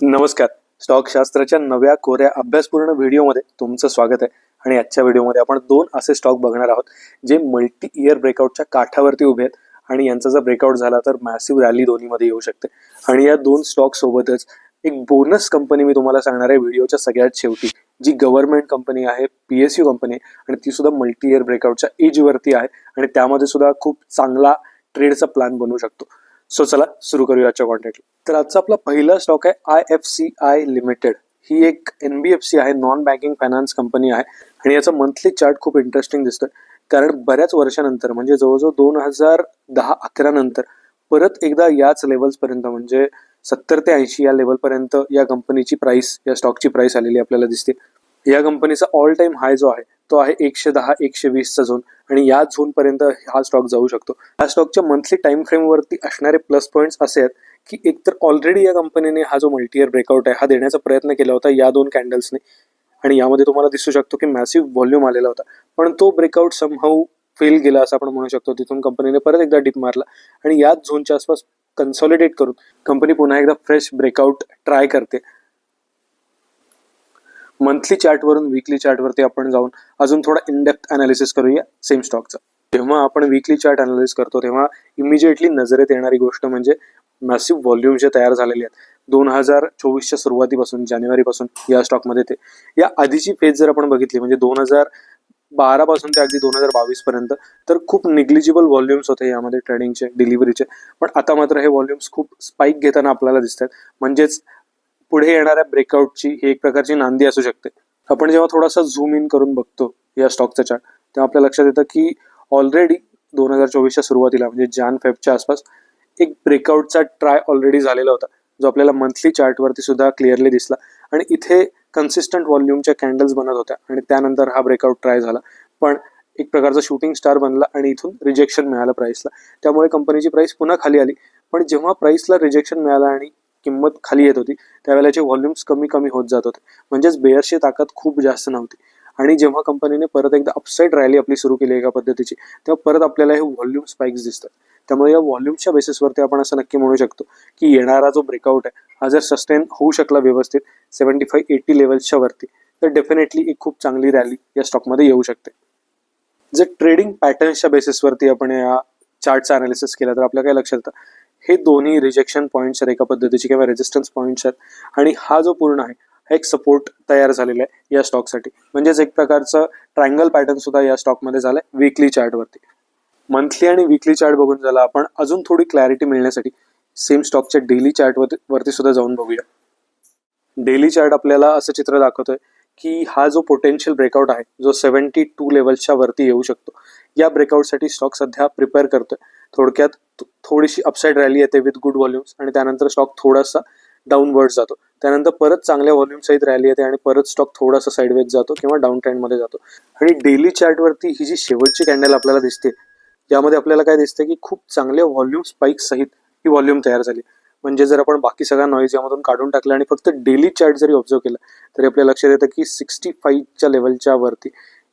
नमस्कार. स्टॉक शास्त्राच्या नव्या कोऱ्या अभ्यासपूर्ण व्हिडिओमध्ये तुमचं स्वागत आहे. आणि आजच्या व्हिडिओमध्ये आपण दोन असे स्टॉक बघणार आहोत जे मल्टी इयर ब्रेकआउटच्या काठावरती उभे आहेत. आणि यांचा जर ब्रेकआउट झाला तर मॅसिव्ह रॅली दोन्हीमध्ये येऊ शकते. आणि या दोन स्टॉक सोबतच एक बोनस कंपनी मी तुम्हाला सांगणार आहे व्हिडिओच्या सगळ्यात शेवटी जी गव्हर्नमेंट कंपनी आहे पी एस यू कंपनी आणि ती सुद्धा मल्टी इयर ब्रेकआउटच्या एजवरती आहे. आणि त्यामध्ये सुद्धा खूप चांगला ट्रेडचा प्लॅन बनू शकतो. सो चला सुरू करूया आजच्या कॉन्टेंट तर आजचा आपला पहिला स्टॉक आहे I F C I limited ही एक एन बी एफ सी आहे नॉन बँकिंग फायनान्स कंपनी आहे. आणि याचा मंथली चार्ट खूप इंटरेस्टिंग दिसतोय. कारण बऱ्याच वर्षानंतर म्हणजे जवळजवळ दोन हजार दहा अकरा नंतर परत एकदा याच लेवल्सपर्यंत म्हणजे सत्तर ते ऐंशी या लेवलपर्यंत या कंपनीची प्राइस या स्टॉकची प्राइस आलेली आपल्याला दिसते. या कंपनीचा ऑल टाइम हाय जो आहे तो आहे एकशे दहा एकशे वीसचा झोन आणि या झोन पर्यंत हा स्टॉक जाऊ शकतो. या स्टॉकच्या मंथली टाइम फ्रेम वरती असणारे प्लस पॉईंट्स असे आहेत की एकतर ऑलरेडी या कंपनीने हा जो मल्टीयर ब्रेकआउट आहे हा देण्याचा प्रयत्न केला होता या दोन कॅन्डल्सने आणि यामध्ये तुम्हाला दिसू शकतो की मॅसिव्ह व्हॉल्यूम आलेला होता. पण तो ब्रेकआउट समहाऊ फेल गेला असं आपण म्हणू शकतो. तिथून कंपनीने परत एकदा डिप मारला. आणि याच झोनच्या आसपास कन्सॉलिडेट करून कंपनी पुन्हा एकदा फ्रेश ब्रेकआउट ट्राय करते. मंथली चार्टवरून विकली चार्टवरती आपण जाऊन अजून थोडा इनडेप्थ अनालिसिस करूया सेम स्टॉकचा जेव्हा आपण विकली चार्ट अनालिसिस करतो तेव्हा इमिजिएटली नजरेत येणारी गोष्ट म्हणजे मॅसिव्ह व्हॉल्यूम जे तयार झालेले आहेत दोन हजार चोवीसच्या सुरुवातीपासून जानेवारीपासून या स्टॉकमध्ये ते. या आधीची फेज जर आपण बघितली म्हणजे दोन हजार बारापासून ते अगदी दोन हजार बावीस पर्यंत तर खूप निग्लिजिबल व्हॉल्यूम्स होते यामध्ये ट्रेडिंगचे डिलिव्हरीचे पण आता मात्र हे व्हॉल्यूम्स खूप स्पाईक घेताना आपल्याला दिसतात म्हणजेच पुढे येणाऱ्या ब्रेकआउटची ही एक प्रकारची नांदी असू शकते. आपण जेव्हा थोडासा झूम इन करून बघतो या स्टॉकचा चार्ट तेव्हा आपल्या लक्षात येतं की ऑलरेडी दोन हजार चोवीसच्या सुरुवातीला म्हणजे जान फेबच्या आसपास एक ब्रेकआउटचा ट्राय ऑलरेडी झालेला होता जो आपल्याला मंथली चार्टवरती सुद्धा क्लिअरली दिसला. आणि इथे कन्सिस्टंट व्हॉल्यूमच्या कॅन्डल्स बनत होत्या आणि त्यानंतर हा ब्रेकआउट ट्राय झाला. पण एक प्रकारचा शूटिंग स्टार बनला आणि इथून रिजेक्शन मिळालं प्राइसला त्यामुळे कंपनीची प्राइस पुन्हा खाली आली. पण जेव्हा प्राइसला रिजेक्शन मिळालं आणि किंमत खाली येत होती त्यावेळेचे व्हॉल्यूम्स कमी कमी होत जात होते. म्हणजेच बेअरची ताकद खूप जास्त नव्हती. आणि जेव्हा कंपनीने परत एकदा अपसाईड रॅली आपली सुरू केली एका पद्धतीची तेव्हा परत आपल्याला हे व्हॉल्यूम स्पाइक्स दिसतात. त्यामुळे या व्हॉल्यूमच्या बेसिसवरती आपण असं नक्की म्हणू शकतो की येणारा जो ब्रेकआउट आहे हा जर सस्टेन होऊ शकला व्यवस्थित सेव्हन्टी फाईव्ह एटी लेवल्सच्या वरती तर डेफिनेटली एक खूप चांगली रॅली या स्टॉकमध्ये येऊ शकते. जर ट्रेडिंग पॅटर्न्सच्या बेसिसवरती आपण या चार्टचा अनालिसिस केला तर आपल्या काय लक्षात येतं. हे दोन्ही रिजेक्शन पॉईंट्स आहेत एका पद्धतीचे किंवा रेजिस्टन्स पॉईंट्स आहेत. आणि हा जो पूर्ण आहे हा एक सपोर्ट तयार झालेला आहे या स्टॉकसाठी म्हणजेच एक प्रकारचं ट्रायंगल पॅटर्न सुद्धा या स्टॉकमध्ये झालंय विकली चार्टवरती मंथली आणि विकली चार्ट बघून झाला आपण अजून थोडी क्लॅरिटी मिळण्यासाठी सेम स्टॉकच्या डेली चार्टवरती वरती सुद्धा जाऊन बघूया. डेली चार्ट आपल्याला असं चित्र दाखवतोय की हा जो पोटेन्शियल ब्रेकआउट आहे जो सेव्हन्टी टू लेवलच्या वरती येऊ शकतो. या ब्रेकआउटसाठी स्टॉक सध्या प्रिपेअर करतोय. थोडक्यात थोडीशी अपसाईड रॅली येते विथ गुड व्हॉल्यूम्स आणि त्यानंतर स्टॉक थोडासा डाऊनवर्ड जातो. त्यानंतर परत चांगल्या व्हॉल्यूम सहित रॅली येते आणि परत स्टॉक थोडासा साईडवेज जातो किंवा डाऊन ट्रेंडमध्ये जातो. आणि डेली चार्टवरती ही जी शेवटची कॅन्डल आपल्याला दिसते यामध्ये आपल्याला काय दिसते की खूप चांगल्या व्हॉल्यूम स्पाईक सहित ही व्हॉल्यूम तयार झाली. म्हणजे जर आपण बाकी सगळा नॉईज यामधून काढून टाकला आणि फक्त डेली चार्ट जरी ऑब्झर्व केला तरी आपल्या लक्षात येतं की सिक्स्टी फाईव्हच्या लेवलच्या वरती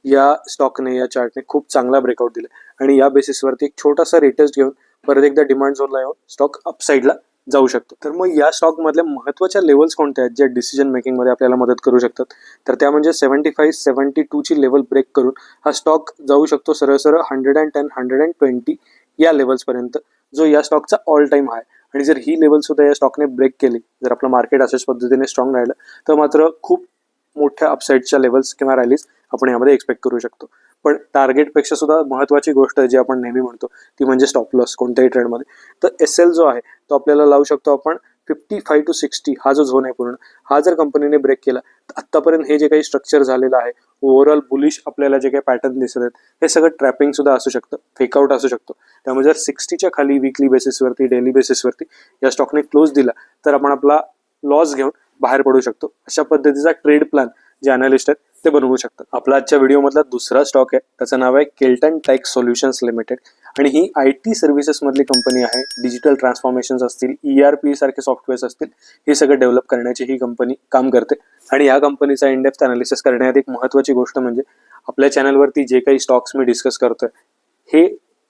या स्टॉकने या चार्टने खूप चांगला ब्रेकआउट दिला. आणि या बेसिसवरती एक छोटासा रेटेस्ट घेऊन परत एकदा डिमांड झोनला येऊन स्टॉक अपसाईडला जाऊ शकतो. तर मग या स्टॉक मधल्या महत्त्वाच्या लेवल्स कोणत्या आहेत ज्या डिसिजन मेकिंगमध्ये आपल्याला मदत करू शकतात? तर त्या म्हणजे सेव्हन्टी फाईव्ह सेव्हन्टी टू ची लेवल ब्रेक करून हा स्टॉक जाऊ शकतो सरळ सरळ hundred and ten hundred and twenty या लेवल्स पर्यंत जो या स्टॉकचा ऑल टाइम आहे आणि जर ही लेवल सुद्धा या स्टॉकने ब्रेक केली जर आपलं मार्केट अशाच पद्धतीने स्ट्रॉंग राहिलं तर मात्र खूप मोठ्या अपसाईडच्या लेवल्स किंवा रॅलीज आपण यामध्ये एक्सपेक्ट करू शकतो. पण टार्गेटपेक्षा सुद्धा महत्वाची गोष्ट जी आपण नेहमी म्हणतो ती म्हणजे स्टॉप लॉस कोणत्याही ट्रेडमध्ये तर एस एल जो आहे तो आपल्याला लावू शकतो आपण फिफ्टी फाय टू सिक्स्टी हा जो झोन आहे पूर्ण हा जर कंपनीने ब्रेक केला तर आत्तापर्यंत हे जे काही स्ट्रक्चर झालेलं आहे ओव्हरऑल बुलिश आपल्याला जे काही पॅटर्न दिसत आहेत हे सगळं ट्रॅपिंग सुद्धा असू शकतं फेकआउट असू शकतो. त्यामुळे जर सिक्स्टीच्या खाली विकली बेसिसवरती डेली बेसिसवरती या स्टॉकने क्लोज दिला तर आपण आपला लॉस घेऊन बाहेर पडू शकतो. अशा पद्धतीचा ट्रेड प्लॅन जे अनालिस्ट आहेत ते बनवू शकतात. आपला आजच्या व्हिडिओमधला दुसरा स्टॉक आहे. त्याचं नाव आहे केल्टन टेक सोल्युशन्स लिमिटेड आणि ही आय टी सर्व्हिसेसमधली कंपनी आहे. डिजिटल ट्रान्सफॉर्मेशन असतील ई आर पी सारखे सॉफ्टवेअर्स असतील हे सगळं डेव्हलप करण्याची ही कंपनी काम करते. आणि या कंपनीचा इंडेप्थ अनालिसिस करण्यात एक महत्वाची गोष्ट म्हणजे आपल्या चॅनलवरती जे काही स्टॉक्स मी डिस्कस करतोय हे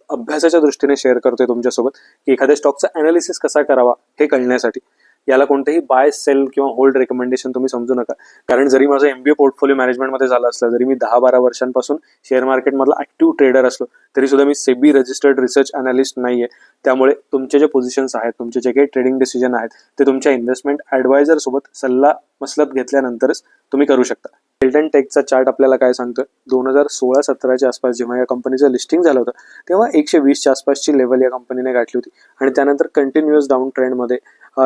अभ्यासाच्या दृष्टीने शेअर करतोय तुमच्यासोबत. की एखाद्या स्टॉकचा अनालिसिस कसा करावा हे कळण्यासाठी. याला कोणतेही बाय सेल किंवा होल्ड रेकमेंडेशन तुम्ही समजू नका. कारण जरी माझं एमबीए पोर्टफोलिओ मॅनेजमेंटमध्ये झालं असलं जरी मी दहा बारा वर्षांपासून शेअर मार्केटमधला ऍक्टिव्ह ट्रेडर असलो तरी सुद्धा मी सेबी रजिस्टर्ड रिसर्च अनालिस्ट नाही आहे त्यामुळे तुमचे जे पोझिशन्स आहेत तुमचे जे काही ट्रेडिंग डिसिजन आहेत ते तुमच्या इन्व्हेस्टमेंट ॲडवायझर सोबत सल्ला मसलत घेतल्यानंतरच तुम्ही करू शकता. हिल्टन टेकचा चार्ट आपल्याला काय सांगतो दोन हजार सोळा सतराच्या आसपास जेव्हा या कंपनीचं लिस्टिंग झालं होतं तेव्हा एकशे वीसच्या आसपासची लेवल या कंपनीने गाठली होती. आणि त्यानंतर कंटिन्युअस डाऊन ट्रेंडमध्ये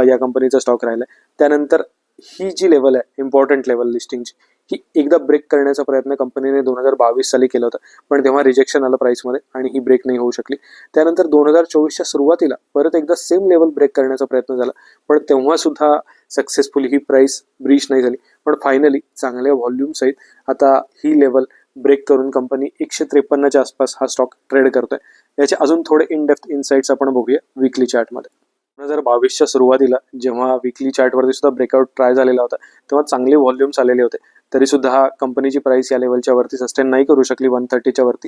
या कंपनीचा स्टॉक राहिला त्यानंतर ही जी लेवल आहे इम्पॉर्टंट लेवल लिस्टिंगची की एकदा ब्रेक करण्याचा प्रयत्न कंपनीने दोन हजार बावीस साली केला होता. पण तेव्हा रिजेक्शन आलं प्राईसमध्ये आणि ही ब्रेक नाही होऊ शकली. त्यानंतर दोन हजार चोवीसच्या सुरुवातीला परत एकदा सेम लेवल ब्रेक करण्याचा प्रयत्न झाला. पण तेव्हा सुद्धा सक्सेसफुली ही प्राइस ब्रीच नाही झाली. पण फायनली चांगल्या व्हॉल्यूम सहित आता ही लेवल ब्रेक करून कंपनी एकशे त्रेपन्नच्या आसपास हा स्टॉक ट्रेड करतोय. याचे अजून थोडे इन डेप्थ इन्साइट्स आपण बघूया विकली चार्टमध्ये दोन हजार बावीसच्या सुरुवातीला जेव्हा विकली चार्टवरती सुद्धा ब्रेकआउट ट्राय झालेला होता तेव्हा चांगले व्हॉल्यूम्स आलेले होते. तरी सुद्धा हा कंपनीची प्राइस या लेवलच्या वरती सस्टेन नाही करू शकली वन थर्टीच्या वरती.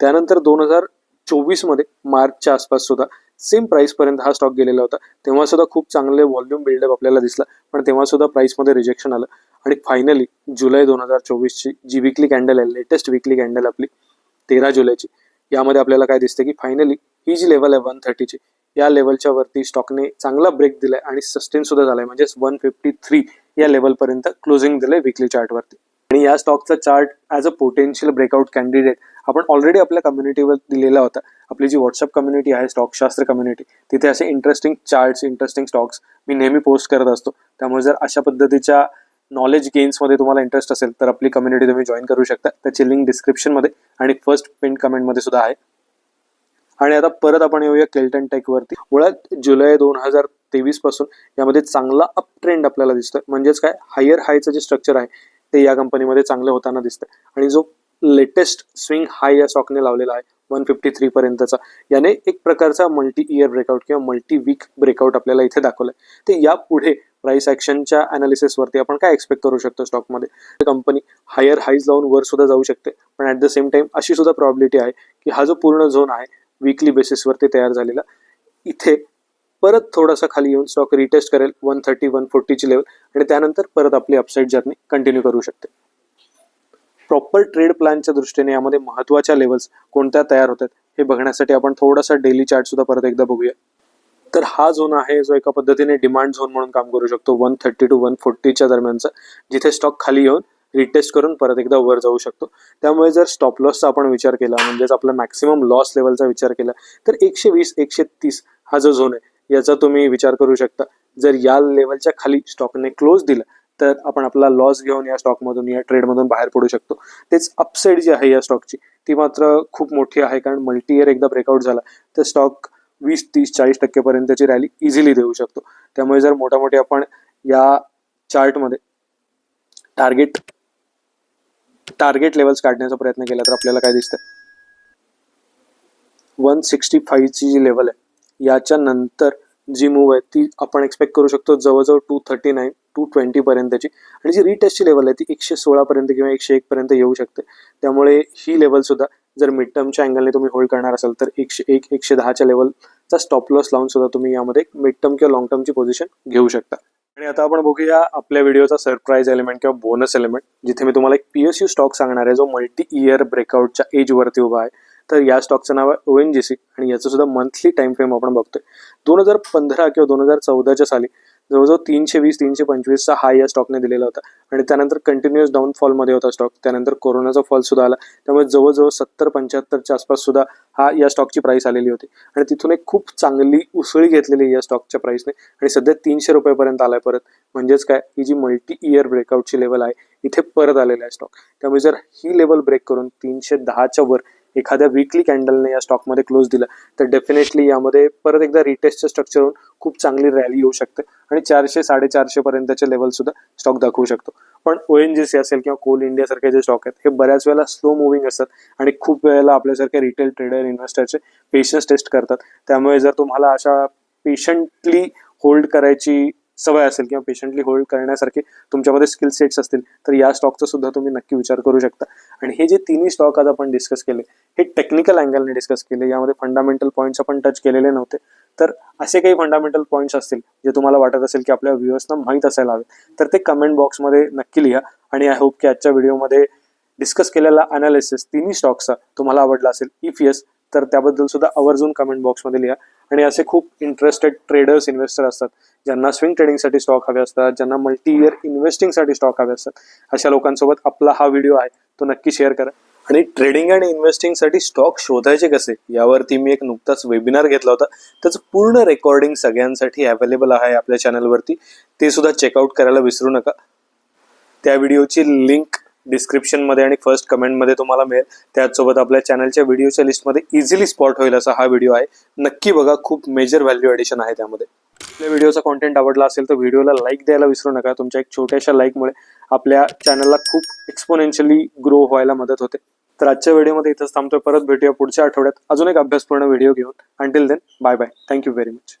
त्यानंतर दोन हजार चोवीसमध्ये मार्चच्या आसपास सुद्धा सेम प्राईसपर्यंत हा स्टॉक गेलेला होता. तेव्हा सुद्धा खूप चांगले व्हॉल्यूम बिल्डअप आपल्याला दिसला पण तेव्हा सुद्धा प्राईसमध्ये रिजेक्शन आलं. आणि फायनली जुलै दोन हजार चोवीसची जी विकली कॅन्डल आहे लेटेस्ट विकली कॅन्डल आपली तेरा जुलैची यामध्ये आपल्याला काय दिसते की फायनली ही जी लेवल आहे वन थर्टीची या लेवलच्या वरती स्टॉकने चांगला ब्रेक दिलाय आणि सस्टेन सुद्धा झालाय. म्हणजेच वन फिफ्टी थ्री या लेवलपर्यंत क्लोजिंग आहे विकली चार्टवरती आणि या स्टॉकचा chart as a potential breakout candidate आपण ऑलरेडी आपल्या कम्युनिटीवर दिलेला होता. आपली जी व्हॉट्सअप कम्युनिटी आहे स्टॉकशास्त्र कम्युनिटी तिथे असे इंटरेस्टिंग चार्ट्स इंटरेस्टिंग स्टॉक्स मी नेहमी पोस्ट करत असतो. त्यामुळे जर अशा पद्धतीच्या नॉलेज गेन्समध्ये तुम्हाला इंटरेस्ट असेल तर आपली कम्युनिटी तुम्ही जॉईन करू शकता. त्याची लिंक डिस्क्रिप्शनमध्ये आणि फर्स्ट पिन कमेंटमध्ये सुद्धा आहे. आणि आता परत आपण येऊया केल्टन टेकवरती मुळात जुलै दोन हजार तेवीसपासून यामध्ये चांगला अप ट्रेंड आपल्याला दिसतोय. म्हणजेच काय? हायर हायचं जे स्ट्रक्चर आहे ते या कंपनीमध्ये चांगलं होताना दिसतंय. आणि जो लेटेस्ट स्विंग हाय या स्टॉकने लावलेला आहे वन फिफ्टी थ्री पर्यंतचा याने एक प्रकारचा मल्टी इयर ब्रेकआउट किंवा मल्टी वीक ब्रेकआउट आपल्याला इथे दाखवलंय. ते यापुढे प्राइस ॲक्शनच्या अनालिसिसवरती आपण काय एक्सपेक्ट करू शकतो स्टॉकमध्ये कंपनी हायर हाईज लावून वर सुद्धा जाऊ शकते. पण ॲट द सेम टाइम अशी सुद्धा प्रॉबिलिटी आहे की हा जो पूर्ण झोन आहे वीकली बेसिसवरती तयार झालेला इथे परत थोडासा खाली येऊन स्टॉक रिटेस्ट करेल वन थर्टी वन फोर्टीची लेवल आणि त्यानंतर परत आपली अपसाईड जर्नी कंटिन्यू करू शकते. प्रॉपर ट्रेड प्लॅनच्या दृष्टीने यामध्ये महत्त्वाच्या लेवल्स कोणत्या तयार होतात हे बघण्यासाठी आपण थोडासा डेली चार्ट सुद्धा परत एकदा बघूया. तर हा झोन आहे जो एका पद्धतीने डिमांड झोन म्हणून काम करू शकतो वन थर्टी टू वन फोर्टीच्या दरम्यानचा जिथे स्टॉक खाली येऊन रिटेस्ट करून परत एकदा वर जाऊ शकतो. त्यामुळे जर स्टॉप लॉसचा आपण विचार केला म्हणजेच आपला मॅक्सिमम लॉस लेवलचा विचार केला तर एकशे वीस एकशे तीस हा जो झोन आहे याचा तुम्ही विचार करू शकता. जर या लेवलच्या खाली स्टॉकने क्लोज दिला तर आपण आपला लॉस घेऊन या स्टॉकमधून या ट्रेडमधून बाहेर पडू शकतो. तेच अपसाईड जी आहे या स्टॉकची ती मात्र खूप मोठी आहे कारण मल्टी इयर एकदा ब्रेकआउट झाला तर स्टॉक वीस तीस चाळीस टक्केपर्यंतची रॅली इझिली देऊ शकतो. त्यामुळे जर मोठ्यामोठे आपण या चार्टमध्ये टार्गेट टार्गेट लेवल्स काढण्याचा प्रयत्न केला तर आपल्याला काय दिसतं वन सिक्स्टी फाईव्हची जी लेवल आहे याच्या नंतर जी मूव आहे ती आपण एक्सपेक्ट करू शकतो जवळजवळ two thirty nine two twenty पर्यंतची. आणि जी रिटेस्टची लेवल आहे ती एकशे सोळा पर्यंत किंवा एकशे एक पर्यंत येऊ शकते. त्यामुळे ही लेवल सुद्धा जर मिड टर्मच्या अँगलने तुम्ही होल्ड करणार असाल तर एकशे एक एकशे दहाच्या लेवलचा स्टॉप लॉस लावून सुद्धा तुम्ही यामध्ये मिड टर्म किंवा लॉंग टर्मची पोझिशन घेऊ शकता. आणि आता आपण बघूया आपल्या व्हिडिओचा सरप्राईज एलिमेंट किंवा बोनस एलिमेंट जिथे मी तुम्हाला एक पीएसयू स्टॉक सांगणार आहे जो मल्टी इयर ब्रेकआउटच्या एजवरती उभा आहे. तर या स्टॉकचं नाव आहे ओ एन जी सी आणि याचं सुद्धा मंथली टाइम फ्रेम आपण बघतोय. दोन हजार पंधरा किंवा दोन हजार चौदाच्या साली जवळजवळ तीनशे वीस तीनशे पंचवीसचा हाय या स्टॉकने दिलेला होता. आणि त्यानंतर कंटिन्युअस डाऊनफॉलमध्ये होता स्टॉक त्यानंतर कोरोनाचा फॉल सुद्धा आला. त्यामुळे जवळजवळ सत्तर पंच्याहत्तरच्या आसपास सुद्धा हा या स्टॉकची प्राइस आलेली होती. आणि तिथून एक खूप चांगली उसळी घेतलेली या स्टॉकच्या प्राइसने आणि सध्या तीनशे रुपयापर्यंत आलाय परत. म्हणजेच काय? ही जी मल्टी इयर ब्रेकआउटची लेवल आहे इथे परत आलेला आहे स्टॉक त्यामुळे जर ही लेवल ब्रेक करून तीनशे दहाच्या वर एखाद्या विकली कॅन्डलने या स्टॉकमध्ये क्लोज दिला तर डेफिनेटली यामध्ये परत एकदा रिटेस्टच्या स्ट्रक्चरवरून खूप चांगली रॅली येऊ शकते. आणि चारशे साडेचारशे पर्यंतचे लेवल सुद्धा स्टॉक दाखवू शकतो. पण ओ एन जी सी असेल किंवा कोल इंडिया सारखे जे स्टॉक आहेत हे बऱ्याच वेळेला स्लो मुव्हिंग असतात आणि खूप वेळेला आपल्यासारखे रिटेल ट्रेडर इन्व्हेस्टरचे पेशन्स टेस्ट करतात. त्यामुळे जर तुम्हाला अशा पेशंटली होल्ड करायची सवय असेल किंवा पेशंटली होल्ड करण्यासारखे तुमच्यामध्ये स्किल सेट्स असतील तर या स्टॉकचा सुद्धा तुम्ही नक्की विचार करू शकता. आणि हे जे तिन्ही स्टॉक आज आपण डिस्कस केले हे टेक्निकल अँगलने डिस्कस केले यामध्ये फंडामेंटल पॉईंट्स आपण टच केलेले नव्हते. तर असे काही फंडामेंटल पॉईंट्स असतील जे तुम्हाला वाटत असेल की आपल्या व्ह्युअर्सना माहीत असायला हवे तर ते कमेंट बॉक्समध्ये नक्की लिहा. आणि आय होप की आजच्या व्हिडिओमध्ये डिस्कस केलेला अनालिसिस तिन्ही स्टॉक्सचा तुम्हाला आवडला असेल. इफ येस तर त्याबद्दल सुद्धा आवर्जून कमेंट बॉक्समध्ये लिहा. आणि असे खूप इंटरेस्टेड ट्रेडर्स इन्व्हेस्टर असतात ज्यांना स्विंग ट्रेडिंगसाठी स्टॉक हवे असतात ज्यांना मल्टी इयर इन्व्हेस्टिंगसाठी स्टॉक हवे असतात. अशा लोकांसोबत आपला हा व्हिडिओ आहे तो नक्की शेअर करा. आणि ट्रेडिंग आणि इन्व्हेस्टिंगसाठी स्टॉक शोधायचे कसे? यावरती मी एक नुकताच वेबिनार घेतला होता. त्याचं पूर्ण रेकॉर्डिंग सगळ्यांसाठी अवेलेबल आहे आपल्या चॅनलवरती ते सुद्धा चेकआउट करायला विसरू नका. त्या व्हिडिओची लिंक डिस्क्रिप्शनमध्ये आणि फर्स्ट कमेंटमध्ये तुम्हाला मिळेल. त्याचसोबत आपल्या चॅनलच्या व्हिडिओच्या लिस्टमध्ये इझिली स्पॉट होईल असा हा व्हिडिओ आहे. नक्की बघा खूप मेजर व्हॅल्यू ॲडिशन आहे त्यामध्ये. आपल्या व्हिडिओचा कॉन्टेंट आवडला असेल तर व्हिडिओला लाईक द्यायला विसरू नका. तुमच्या एक छोट्याशा लाईकमुळे आपल्या चॅनलला खूप एक्सपोनेन्शियली ग्रो व्हायला मदत होते. तर आजच्या व्हिडिओमध्ये इथंच थांबतोय. परत भेटूया पुढच्या आठवड्यात. अजून एक अभ्यासपूर्ण व्हिडिओ घेऊन. Until then bye bye thank you very much